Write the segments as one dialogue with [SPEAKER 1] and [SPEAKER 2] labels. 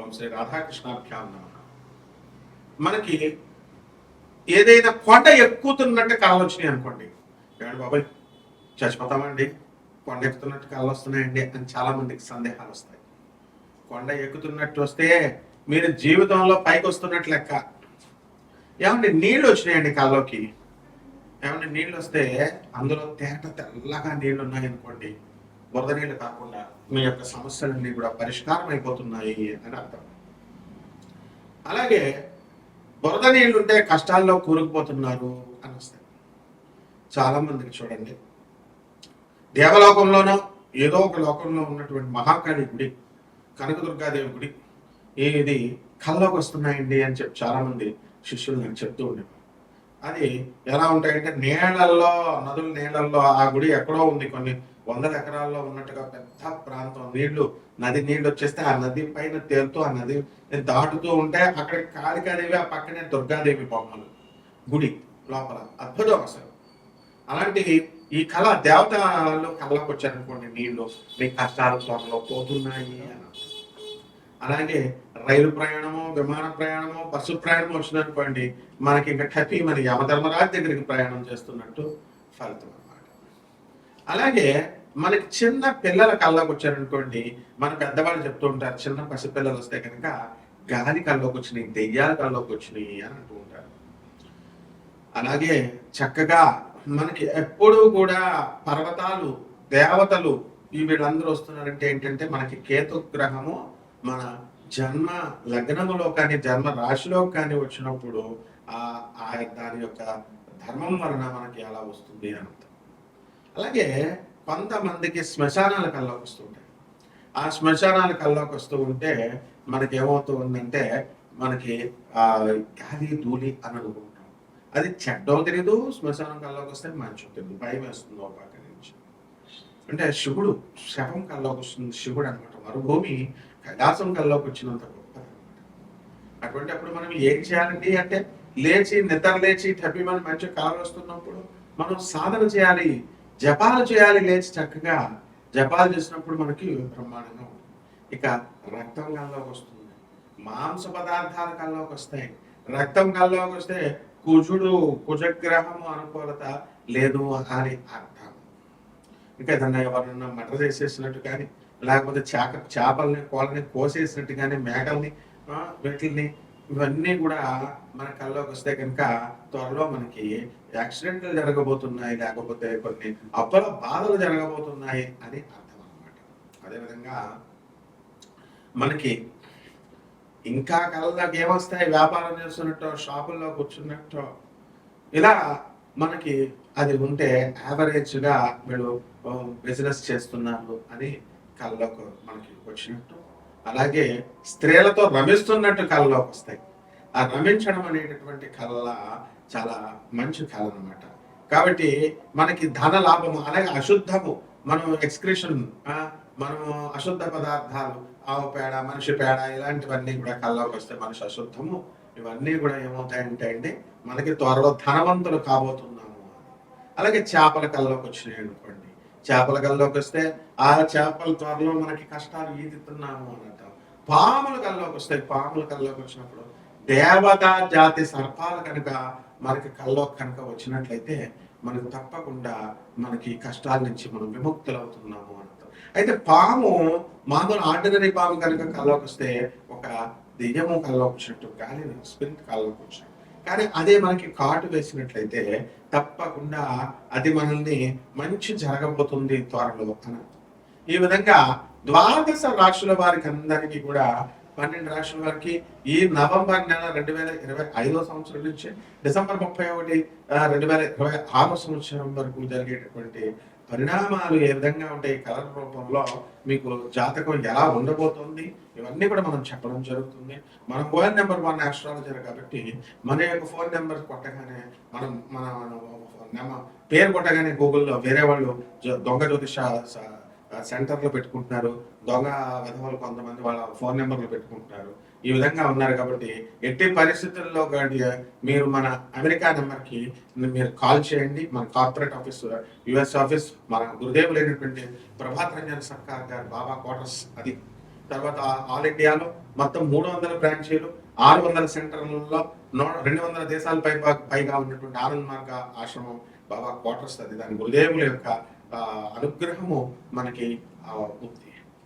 [SPEAKER 1] ఓం శ్రీ రాధాకృష్ణాభ్యాం నమ. మనకి ఏదైనా కొండ ఎక్కుతున్నట్టు కాలు వచ్చినాయి అనుకోండి. ఏమండి బాబాయ్ చచ్చిపోతామండి. కొండ ఎక్కుతున్నట్టు కాలు వస్తున్నాయండి అని చాలా మందికి సందేహాలు వస్తాయి. కొండ ఎక్కుతున్నట్టు వస్తే మీరు జీవితంలో పైకి వస్తున్నట్టు లెక్క. ఏమండి నీళ్ళు వచ్చినాయండి కాళ్ళలోకి? ఏమండి నీళ్ళు వస్తే అందులో తేట తెల్లగా నీళ్ళు ఉన్నాయనుకోండి. బురద నీళ్ళు కాకుండా మీ యొక్క సమస్యలన్నీ కూడా పరిష్కారం అయిపోతున్నాయి అని అర్థం. అలాగే బురద నీళ్ళు ఉంటే కష్టాల్లో కూరుకుపోతున్నారు అని వస్తాయి. చాలామందికి చూడండి. దేవలోకంలోనో ఏదో ఒక లోకంలో ఉన్నటువంటి మహాకాళి గుడి కనకదుర్గాదేవి గుడి ఇది కల్లోకి వస్తున్నాయండి అని చెప్పి చాలా మంది శిష్యులు నాకు చెప్తూ ఉండేవారు. అది ఎలా ఉంటాయంటే నీళ్ళల్లో నదుల నీళ్ళల్లో ఆ గుడి ఎక్కడో ఉంది కొన్ని వందల ఎకరాల్లో ఉన్నట్టుగా పెద్ద ప్రాంతం. నీళ్ళు నది నీళ్ళు వచ్చేస్తే ఆ నది పైన తేలుతూ ఆ నది దాటుతూ ఉంటే అక్కడ కాళికాదేవి ఆ పక్కనే దుర్గాదేవి బొమ్మలు. గుడి లోపల అద్భుతం అసలు. అలాంటి ఈ కళ దేవతలు కళ్ళకు వచ్చారనుకోండి నీళ్ళు. మీ కష్టాలు త్వరలో పోతున్నాయి అని అలాగే రైలు ప్రయాణము విమాన ప్రయాణము బస్సు ప్రయాణం వచ్చిందనుకోండి మనకి ఇంకా కపి మన యమధర్మరాజు దగ్గరికి ప్రయాణం చేస్తున్నట్టు ఫలితం. అలాగే మనకి చిన్న పిల్లల కళ్ళకు వచ్చారనుకోండి మన పెద్దవాళ్ళు చెప్తూ ఉంటారు చిన్న పసిపిల్లలు వస్తే కనుక గాలి కళ్ళలోకి వచ్చినాయి దెయ్యాల కళ్ళలోకి వచ్చినాయి అని అంటూ ఉంటారు. అలాగే చక్కగా మనకి ఎప్పుడూ కూడా పర్వతాలు దేవతలు ఈ వీళ్ళందరూ వస్తున్నారంటే ఏంటంటే మనకి కేతు గ్రహము మన జన్మ లగ్నములో కానీ జన్మ రాశిలో కానీ వచ్చినప్పుడు ఆ ఆ దాని యొక్క ధర్మం వలన మనకి ఎలా వస్తుంది అని అలాగే కొంతమందికి శ్మశానాల కల్లోకి వస్తుంటాయి ఆ శ్మశానాల కల్లోకి వస్తూ ఉంటే మనకి ఏమవుతూ ఉందంటే మనకి ఆ గాలి ధూళి అని అనుకుంటాం. అది చెడ్డం తెలీదు శ్మశానం కల్లోకి వస్తే మంచి తెలియదు భయం వేస్తుంది ఒక పక్క నుంచి. అంటే శివుడు శవం కల్లోకి వస్తుంది శివుడు అనమాట మరుభూమి కైలాసం కల్లోకి వచ్చినంత గొప్ప అటువంటి అప్పుడు మనం ఏం చేయాలండి అంటే లేచి నిద్ర లేచి తప్పి మనం మంచి కాలు వస్తున్నప్పుడు మనం సాధన చేయాలి. జపాలు చేయాలి లేచి చక్కగా జపాలు చేసినప్పుడు మనకి బ్రహ్మాండంగా ఇక రక్తం కల్లోకి వస్తుంది. మాంస పదార్థాలు కల్లోకి వస్తాయి. రక్తం కల్లోకి వస్తే కుజుడు కుజగ్రహము అనుకూలత లేదు అని అర్థం. ఇంకా ఏదన్నా ఎవరన్నా మటర్ చేసేసినట్టు కానీ లేకపోతే చేప చేపల్ని కోళ్ళని కోసేసినట్టు కానీ మేకల్ని వీటిల్ని ఇవన్నీ కూడా మన కల్లోకి వస్తే కనుక త్వరలో మనకి యాక్సిడెంట్లు జరగబోతున్నాయి లేకపోతే కొన్ని అప్పల బాధలు జరగబోతున్నాయి అని అర్థం అనమాట అదేవిధంగా మనకి ఇంకా కళ్ళకి ఏమొస్తాయి? వ్యాపారం చేస్తున్నట్టు షాపుల్లో కూర్చున్నట్టు ఇలా మనకి అది ఉంటే యావరేజ్గా వీళ్ళు బిజినెస్ చేస్తున్నారు అని కళ్ళలోకి మనకి వచ్చినట్టు అలాగే స్త్రీలతో రమిస్తున్నట్టు కళలోకి వస్తాయి. ఆ రమించడం అనేటటువంటి కళ చాలా మంచి కళ అనమాట కాబట్టి మనకి ధన లాభము అలాగే అశుద్ధము మనం ఎక్స్క్రిషన్ మనము అశుద్ధ పదార్థాలు ఆవు పేడ మనిషి పేడ ఇలాంటివన్నీ కూడా కళ్ళలోకి వస్తే మనిషి అశుద్ధము. ఇవన్నీ కూడా ఏమవుతాయంటే అండి మనకి త్వరలో ధనవంతులు కాబోతున్నాము. అలాగే చేపల కళ్ళలోకి వచ్చినాయి అనుకోండి. చేపల కళ్ళలోకి వస్తే ఆ చేపల త్వరలో మనకి కష్టాలు ఈదుతున్నాము అని అంటాం. పాముల కళ్ళలోకి వస్తాయి పాముల కళ్ళలోకి వచ్చినప్పుడు దేవతా జాతి సర్పాలు కనుక మనకి కళ్ళలోకి కనుక వచ్చినట్లయితే మనకు తప్పకుండా మనకి కష్టాల నుంచి మనం విముక్తులు అవుతున్నాము అని అయితే పాము మామూలు ఆర్డినరీ పాము కనుక కళ్ళలోకి వస్తే ఒక దెయ్యము కళ్ళలోకి వచ్చినట్టు గాలి స్పిరిట్ కళ్ళలోకి వచ్చినట్టు కానీ అదే మనకి కాటు వేసినట్లయితే తప్పకుండా అది మనల్ని మంచి జరగబోతుంది త్వరలో అని ఈ విధంగా ద్వాదశ రాశుల వారికి అందరికీ కూడా పన్నెండు రాష్ట్రాల వారికి ఈ నవంబర్ నెల రెండు వేల ఇరవై ఐదో సంవత్సరం నుంచి డిసెంబర్ ముప్పై ఒకటి రెండు వేల ఇరవై ఆరో సంవత్సరం వరకు జరిగేటటువంటి పరిణామాలు ఏ విధంగా ఉంటాయి కలర్ రూపంలో మీకు జాతకం ఎలా ఉండబోతుంది ఇవన్నీ కూడా మనం చెప్పడం జరుగుతుంది. మన ఫోన్ నెంబర్ వన్ ఆస్ట్రాలజర్ కాబట్టి మన యొక్క ఫోన్ నెంబర్ కొట్టగానే మనం మన నెమ- పేరు కొట్టగానే గూగుల్లో వేరే వాళ్ళు దొంగ జ్యోతిష సెంటర్లు పెట్టుకుంటున్నారు. దొంగ విధవలు కొంతమంది వాళ్ళ ఫోన్ నెంబర్లు పెట్టుకుంటున్నారు. ఈ విధంగా ఉన్నారు కాబట్టి ఎట్టి పరిస్థితుల్లో కానీ మీరు మన అమెరికా నెంబర్కి మీరు కాల్ చేయండి. మన కార్పొరేట్ ఆఫీస్ యుఎస్ ఆఫీస్ మన గురుదేవులైనటువంటి ప్రభాత్ రంజన్ సర్కార్ గారు బాబా క్వార్టర్స్ అది. తర్వాత ఆల్ ఇండియాలో మొత్తం మూడు వందల బ్రాంచీలు ఆరు వందల సెంటర్లలో రెండు వందల దేశాల పై పైగా ఉన్నటువంటి ఆనంద్ మార్గ ఆశ్రమం బాబా క్వార్టర్స్ అది. దాని గురుదేవుల యొక్క అనుగ్రహము మనకి ఉంది.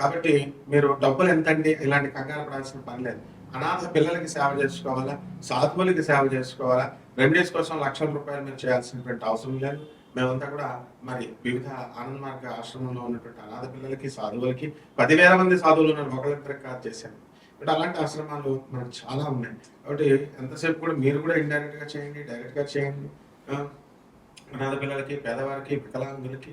[SPEAKER 1] కాబట్టి మీరు డబ్బులు ఎంతండి? ఇలాంటి కంగారు పడాల్సిన పని లేదు. అనాథ పిల్లలకి సేవ చేసుకోవాలా? సాధువులకి సేవ చేసుకోవాలా? రెమెడీస్ కోసం లక్షల రూపాయలు మీరు చేయాల్సినటువంటి అవసరం లేదు. మేమంతా కూడా మరి వివిధ ఆనంద మార్గ ఆశ్రమంలో ఉన్నటువంటి అనాథ పిల్లలకి సాధువులకి పదివేల మంది సాధువులు ఉన్నారు. ఒకరిద్దరికి కాదు చేశాను. ఇప్పుడు అలాంటి ఆశ్రమాలు మనకు చాలా ఉన్నాయి. కాబట్టి ఎంతసేపు కూడా మీరు కూడా ఇండైరెక్ట్గా చేయండి డైరెక్ట్గా చేయండి. అనాథ పిల్లలకి పేదవారికి వికలాంగులకి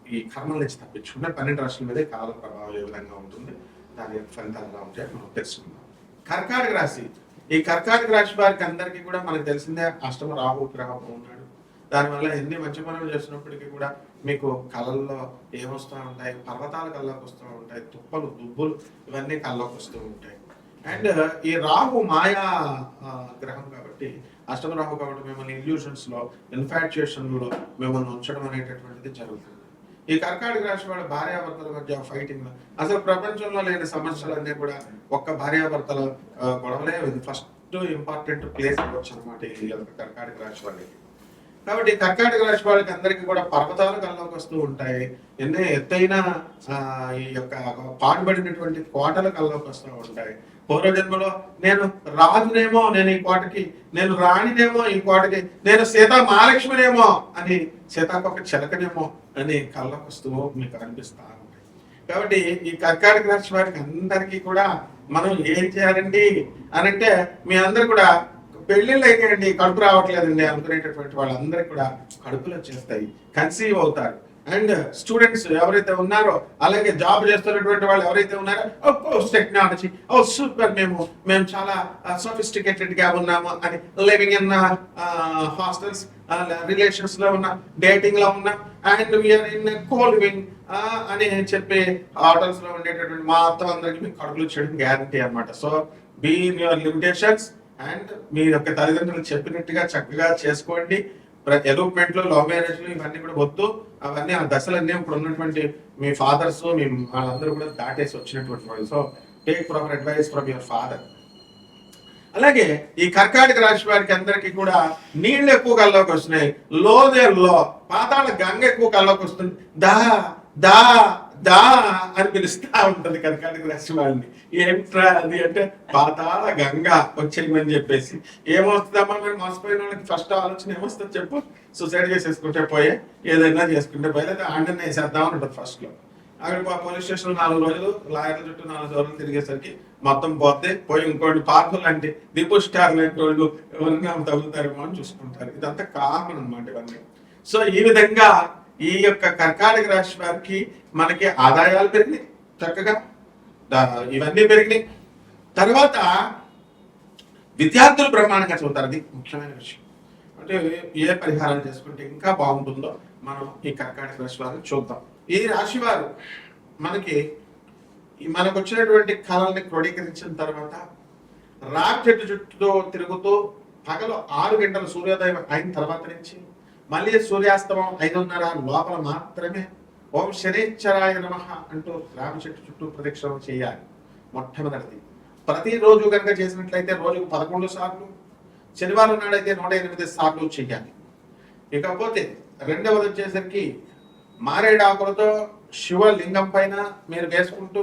[SPEAKER 1] ఈ కర్మల నుంచి తప్పించుకుంటే పన్నెండు రాష్ట్రాల మీద కాల ప్రభావం ఏ విధంగా ఉంటుంది? దాని యొక్క ఫలితాలు ఎలా ఉంటాయో మనం తెలుసుకుందాం. కర్కాటక రాశి. ఈ కర్కాటక రాశి వారికి అందరికీ కూడా మనకు తెలిసిందే అష్టమ రాహు గ్రహం ఉన్నాడు దానివల్ల ఎన్ని మంచి పనులు చేసినప్పటికీ కూడా మీకు కళల్లో ఏమొస్తూ ఉంటాయి? పర్వతాల కళ్ళకు వస్తూ ఉంటాయి. తుప్పలు దుబ్బులు ఇవన్నీ కళ్ళకు వస్తూ ఉంటాయి. అండ్ ఈ రాహు మాయా గ్రహం కాబట్టి అష్టమ రాహు కాబట్టి మిమ్మల్ని ఇల్యూషన్స్లో ఇన్ఫాక్చుయేషన్లో మిమ్మల్ని ఉంచడం అనేటటువంటిది జరుగుతుంది. ఈ కర్కాటక రాశి వాళ్ళ భార్యాభర్తల మధ్య ఫైటింగ్ అసలు ప్రపంచంలో లేని సమస్యలన్నీ కూడా ఒక్క భార్యాభర్తల గొడవలే ఫస్ట్ ఇంపార్టెంట్ ప్లేస్ ఇవ్వచ్చు అనమాట ఈ యొక్క కర్కాటక రాశి వాళ్ళకి కాబట్టి కర్కాటక రాశి వాళ్ళకి అందరికీ కూడా పర్వతాలు కల్లోకి వస్తూ ఉంటాయి. ఎన్నో ఎత్తైన ఈ యొక్క పాడుబడినటువంటి కోటలు కల్లోకి వస్తూ ఉంటాయి. పూర్వజన్మలో నేను రాజునేమో నేను ఈ కోటకి నేను రాణినేమో ఈ కోటకి నేను సీతా మహాలక్ష్మినేమో అని సీతాకొక చిలకనేమో అని కళ్ళకు వస్తూ మీకు అనిపిస్తా ఉంటాయి కాబట్టి ఈ కర్కాటక రాశి వారికి అందరికీ కూడా మనం ఏం చేయాలండి అని అంటే మీ అందరు కూడా పెళ్ళిళ్ళు అయినాయండి కడుపు రావట్లేదండి అనుకునేటటువంటి వాళ్ళందరికీ కూడా కడుపులు వచ్చేస్తాయి కన్సీవ్ అవుతారు. అండ్ స్టూడెంట్స్ ఎవరైతే ఉన్నారో అలాగే జాబ్ చేస్తున్నటువంటి వాళ్ళు ఎవరైతే ఉన్నారో కోర్స్ టెక్నాలజీ ఓ సూపర్ మేము మేము చాలా uh, సోఫిస్టికేటెడ్గా ఉన్నాము అని లివింగ్ ఇన్ హాస్టల్స్ రిలేషన్స్లో ఉన్న డేటింగ్లో ఉన్నాం అండ్ వీఆర్ ఇన్ కోలివింగ్ అని చెప్పి హోటల్స్లో ఉండేటటువంటి మొత్తం అందరికి మీకు కడుపులు చేయడం గ్యారంటీ అనమాట so be in your limitations and మీ యొక్క తల్లిదండ్రులు చెప్పినట్టుగా చక్కగా చేసుకోండి. ఎలూప్మెంట్లో లవ్ మ్యారేజ్ ఇవన్నీ కూడా వద్దు. అవన్నీ ఆ దశలన్నీ ఇప్పుడు ఉన్నటువంటి మీ ఫాదర్స్ మీ వాళ్ళందరూ కూడా దాటేసి వచ్చినటువంటి వాళ్ళు. So take proper advice from your father అలాగే ఈ కర్కాటక రాశి వారికి అందరికీ కూడా నీళ్ళు ఎక్కువ కల్లోకి వస్తున్నాయి లోదేరులో పాతాళ గంగ ఎక్కువ కల్లోకి వస్తుంది దా దా దా అని పిలుస్తా ఉంటది కర్కాటక రాశి వాళ్ళని ఏంట్రా అది అంటే పాతాళ గంగా వచ్చేయమని చెప్పేసి. ఏమొస్తుందమ్మా మీరు మోసపోయిన వాళ్ళకి ఫస్ట్ ఆలోచన ఏమొస్తుంది చెప్పు. సూసైడ్ చేసేసుకుంటే పోయే ఏదైనా చేసుకుంటే పోయే లేదా ఆండనే వేసేద్దామని ఉంటుంది ఫస్ట్లో అక్కడ పోలీస్ స్టేషన్ నాలుగు రోజులు లాయర్ల చుట్టూ నాలుగు రోజులు తిరిగేసరికి మొత్తం పోతే పోయి ఇంకోటి పార్కులు అంటే దీపు స్టార్ లాంటి వాళ్ళు ఎవరైనా తగులుతారేమో అని చూసుకుంటారు. ఇదంతా కామన్ అనమాట ఇవన్నీ. సో ఈ విధంగా ఈ యొక్క కర్కాటక రాశి వారికి మనకి ఆదాయాలు పెరిగినాయి చక్కగా. ఇవన్నీ పెరిగినాయి. తర్వాత విద్యార్థులు బ్రహ్మాండంగా చదువుతారు అది ముఖ్యమైన విషయం. అంటే ఏ పరిహారం చేసుకుంటే ఇంకా బాగుంటుందో మనం ఈ కర్కాటక రాశి వారిని చూద్దాం. ఈ రాశి వారు మనకి ఈ మనకు వచ్చినటువంటి కళల్ని క్రోడీకరించిన తర్వాత రాక్ చెట్టు చుట్టూ తిరుగుతూ పగలు ఆరు గంటల సూర్యోదయం అయిన తర్వాత నుంచి మళ్ళీ సూర్యాస్తమం ఐదున్నర లోపల మాత్రమే. ఓం శనేశ్వరాయ నమ అంటూ రామ చెట్టు చుట్టూ ప్రదక్షిణం చేయాలి మొట్టమొదటిది. ప్రతిరోజు కనుక చేసినట్లయితే రోజుకు పదకొండు సార్లు శనివారం నాడైతే నూట ఎనిమిది సార్లు చేయాలి. ఇకపోతే రెండవది వచ్చేసరికి మారేడాకులతో శివలింగం పైన మీరు వేసుకుంటూ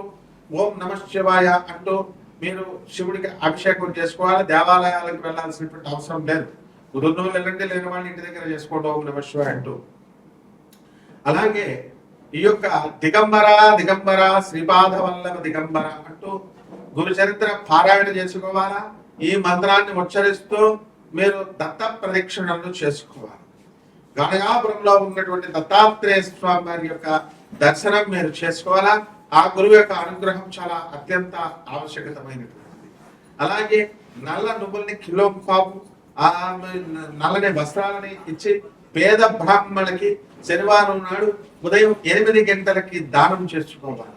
[SPEAKER 1] ఓం నమ శివాయ అంటూ మీరు శివుడికి అభిషేకం చేసుకోవాలి దేవాలయాలకు వెళ్ళాల్సినటువంటి అవసరం లేదు. కుదురులో వెళ్ళండి లేని వాళ్ళ ఇంటి దగ్గర చేసుకోవడం నమశివ అంటూ. అలాగే ఈ యొక్క దిగంబర దిగంబర శ్రీపాద వల్లభ దిగంబర అంటూ గురు చరిత్ర పారాయణ చేసుకోవాలా? ఈ మంత్రాన్ని ఉచ్చరిస్తూ మీరు దత్త ప్రదక్షిణలు చేసుకోవాలి. గణగాపురంలో ఉన్నటువంటి దత్తాత్రేయ స్వామి వారి యొక్క దర్శనం మీరు చేసుకోవాలా? ఆ గురువు యొక్క అనుగ్రహం చాలా అత్యంత ఆవశ్యకతమైనటువంటిది. అలాగే నల్ల నువ్వుల్ని కిలో పాపు ఆ నల్లని వస్త్రాలని ఇచ్చి పేద బ్రాహ్మణులకి శనివారం నాడు ఉదయం ఎనిమిది గంటలకి దానం చేసుకోవాలి.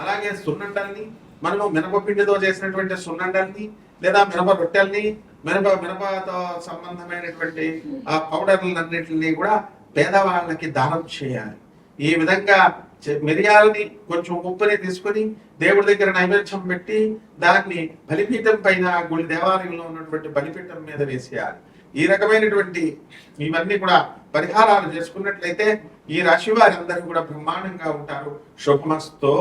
[SPEAKER 1] అలాగే సున్నండల్ని మనము మినపపిండితో చేసినటువంటి సున్నండల్ని లేదా మినప రొట్టెల్ని మినప మినపతో సంబంధమైనటువంటి ఆ పౌడర్లన్నింటినీ కూడా పేదవాళ్ళకి దానం చేయాలి. ఈ విధంగా మిరియాలని కొంచెం ఉప్పుని తీసుకొని దేవుడి దగ్గర నైవేద్యం పెట్టి దాన్ని బలిపీఠం పైన గుడి దేవాలయంలో ఉన్నటువంటి బలిపీఠం మీద వేసేయాలి. ఈ రకమైనటువంటి ఇవన్నీ కూడా పరిహారాలు చేసుకున్నట్లయితే ఈ రాశి వారందరూ కూడా బ్రహ్మాండంగా ఉంటారు. శుభమస్తో.